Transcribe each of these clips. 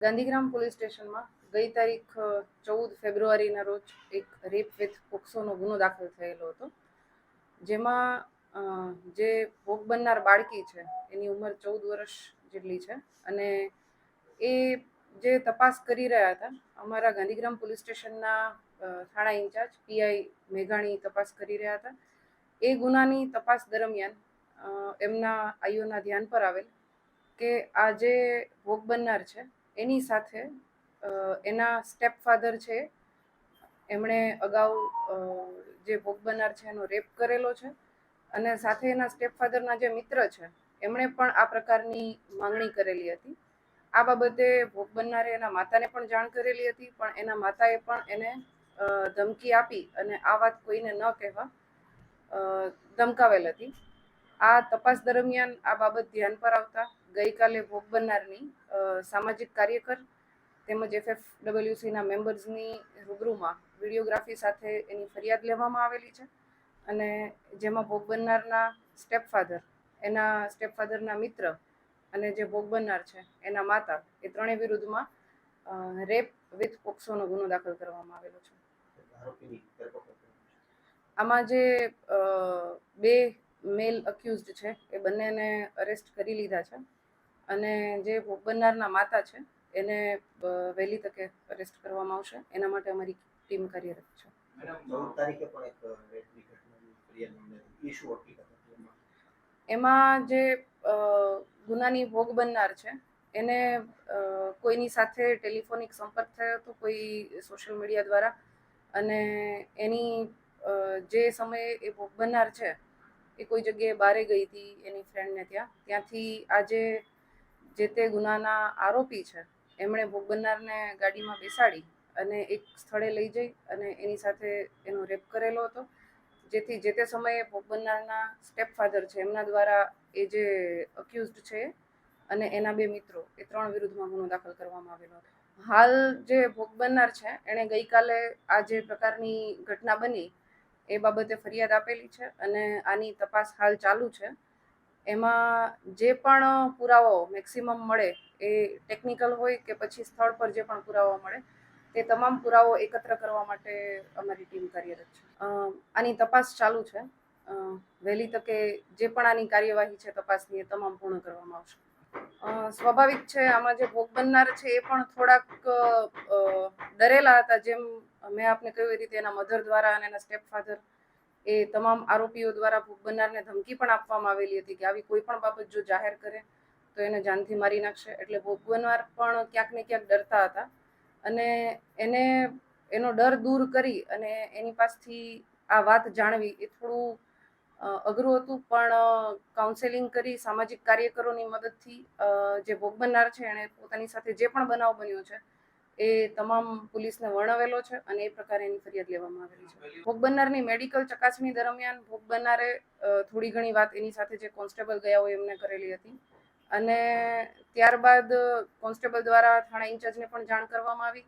Gandhigram police સ્ટેશનમાં ગઈ તારીખ ચૌદ ફેબ્રુઆરીના રોજ એક રેપ વિથ પોક્સોનો ગુનો દાખલ થયેલો હતો. જેમાં જે ભોગ બનનાર બાળકી છે, એની ઉંમર ચૌદ વર્ષ જેટલી છે અને એ જે તપાસ કરી રહ્યા હતા, અમારા ગાંધીગ્રામ પોલીસ સ્ટેશનના થાણા ઇન્ચાર્જ પીઆઈ મેઘાણી તપાસ કરી રહ્યા હતા. એ ગુનાની તપાસ દરમિયાન એમના આઈઓના ધ્યાન પર આવેલ કે આ જે ભોગ બનનાર છે એની સાથે એના સ્ટેપ ફાધર છે, એમણે અગાઉ જે ભોગ બનનાર છે એનો રેપ કરેલો છે અને સાથે એના સ્ટેપ ફાધરના જે મિત્ર છે, એમણે પણ આ પ્રકારની માંગણી કરેલી હતી. આ બાબતે ભોગ બનનારે એના માતાને પણ જાણ કરેલી હતી, પણ એના માતાએ પણ એને ધમકી આપી અને આ વાત કોઈને ન કહેવા ધમકાવેલ હતી. આ તપાસ દરમિયાન આ બાબત ધ્યાન પર આવતા ગઈકાલે ભોગ બનનારની સામાજિક કાર્યકર તેમજ એફએફ ડબલ્યુસીના મેમ્બર્સની રૂબરૂમાં વિડીયોગ્રાફી સાથે એની ફરિયાદ લેવામાં આવેલી છે અને જેમાં ભોગ બનનારના સ્ટેપ ફાધર એના સ્ટેપ ફાધરના મિત્ર અને જે ભોગ બનનાર છે એના માતા એ ત્રણેય વિરુદ્ધમાં રેપ વિથ પોક્સોનો ગુનો દાખલ કરવામાં આવેલો છે. આમાં જે બે મેલ અક્યુઝડ છે એ બંનેને અરેસ્ટ કરી લીધા છે. અને જે ભોગ બનનારના માતા છે એને વહેલી તકે અરેસ્ટ કરવામાં આવશે. એના માટે અમારી ટીમ કાર્યરત છે? એમાં જે ગુનાની ભોગ બનનાર છે એને કોઈની સાથે ટેલિફોનિક સંપર્ક થયો હતો કોઈ સોશિયલ મીડિયા દ્વારા. અને એની જે સમયે એ ભોગ બનનાર છે એ કોઈ જગ્યાએ બારે ગઈ હતી એની ફ્રેન્ડને ત્યાં. ત્યાંથી આજે જે તે ગુનાના આરોપી છે, એમણે ભોગ બનનારને ગાડીમાં બેસાડી અને એક સ્થળે લઈ જઈ અને એની સાથે એનો રેપ કરેલો હતો. જેથી જે તે સમયે ભોગ બનનારના સ્ટેપ ફાધર છે, એમના દ્વારા એ જે અક્યુઝડ છે અને એના બે મિત્રો, એ ત્રણ વિરુદ્ધમાં ગુનો દાખલ કરવામાં આવેલો હતો. હાલ જે ભોગ બનનાર છે, એણે ગઈકાલે આ જે પ્રકારની ઘટના બની એ બાબતે ફરિયાદ આપેલી છે અને આની તપાસ હાલ ચાલુ છે. એમાં જે પણ પુરાવાઓ મેક્સિમમ મળે એ ટેકનિકલ હોય કે પછી સ્થળ પર જે પણ પુરાવા મળે, તે તમામ પુરાવો એકત્ર કરવા માટે અમારી ટીમ કાર્યરત છે. આની તપાસ ચાલુ છે. વહેલી તકે જે પણ આની કાર્યવાહી છે તપાસની એ તમામ પૂર્ણ કરવામાં આવશે. સ્વાભાવિક છે આમાં જે ભોગ બનનાર છે એ પણ થોડાક ડરેલા હતા જેમ મેં આપને કહ્યું એ રીતે એના મધર દ્વારા અને એના સ્ટેપ ફાધર એ તમામ આરોપીઓ દ્વારા ભોગ બનનારને ધમકી પણ આપવામાં આવેલી હતી કે આવી કોઈ પણ બાબત જો જાહેર કરે, તો એને જાનથી મારી નાખશે. એટલે ભોગ બનનાર પણ ક્યાંક ને ક્યાંક ડરતા હતા. અને એને એનો ડર દૂર કરી અને એની પાસેથી આ વાત જાણવી એ થોડું અઘરું હતું. પણ કાઉન્સેલિંગ કરી સામાજિક કાર્યકરોની મદદથી જે ભોગ બનનાર છે એણે પોતાની સાથે જે પણ બનાવ બન્યો છે એ તમામ પોલીસને વર્ણવેલો છે અને એ પ્રકારે એની ફરિયાદ લેવામાં આવેલી છે. ભોગ બનનારની મેડિકલ ચકાસણી દરમિયાન ભોગ બનનારે થોડી ઘણી વાત એની સાથે જે કોન્સ્ટેબલ ગયા હોય એમને કરેલી હતી. અને ત્યારબાદ કોન્સ્ટેબલ દ્વારા થાણા ઇન્ચાર્જને પણ જાણ કરવામાં આવી,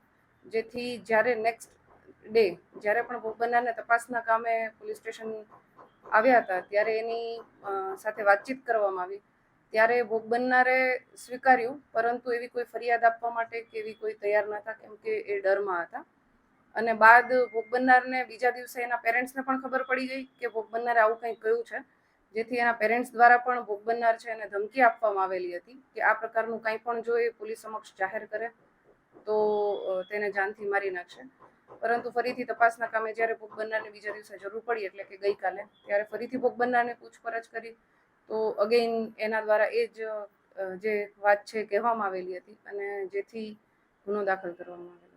જેથી જ્યારે નેક્સ્ટ ડે જ્યારે પણ ભોગ બનનારને તપાસના કામે પોલીસ સ્ટેશન આવ્યા હતા, ત્યારે એની સાથે વાતચીત કરવામાં આવી. ત્યારે ભોગ બનનારે સ્વીકાર્યું, પરંતુ એવી કોઈ ફરિયાદ આપવા માટે કે એવી કોઈ તૈયાર ન હતા, કેમ કે એ ડરમાં હતા. અને બાદ ભોગ બનનારને બીજા દિવસે એના પેરેન્ટ્સને પણ ખબર પડી ગઈ કે ભોગ બનનારે આવું કંઈક કહ્યું છે. જેથી એના પેરેન્ટ્સ દ્વારા પણ ભોગ બનનાર છે એને ધમકી આપવામાં આવેલી હતી કે આ પ્રકારનું કંઈ પણ જો એ પોલીસ સમક્ષ જાહેર કરે, તો તેને જાનથી મારી નાખશે. પરંતુ ફરીથી તપાસના કામે જ્યારે ભોગ બનનારને બીજા દિવસે જરૂર પડી, એટલે કે ગઈકાલે, ત્યારે ફરીથી ભોગ બનનારને પૂછપરછ કરી તો અગેઇન એના દ્વારા એ જ જે વાત છે કહેવામાં આવેલી હતી અને જેથી ગુનો દાખલ કરવામાં આવેલો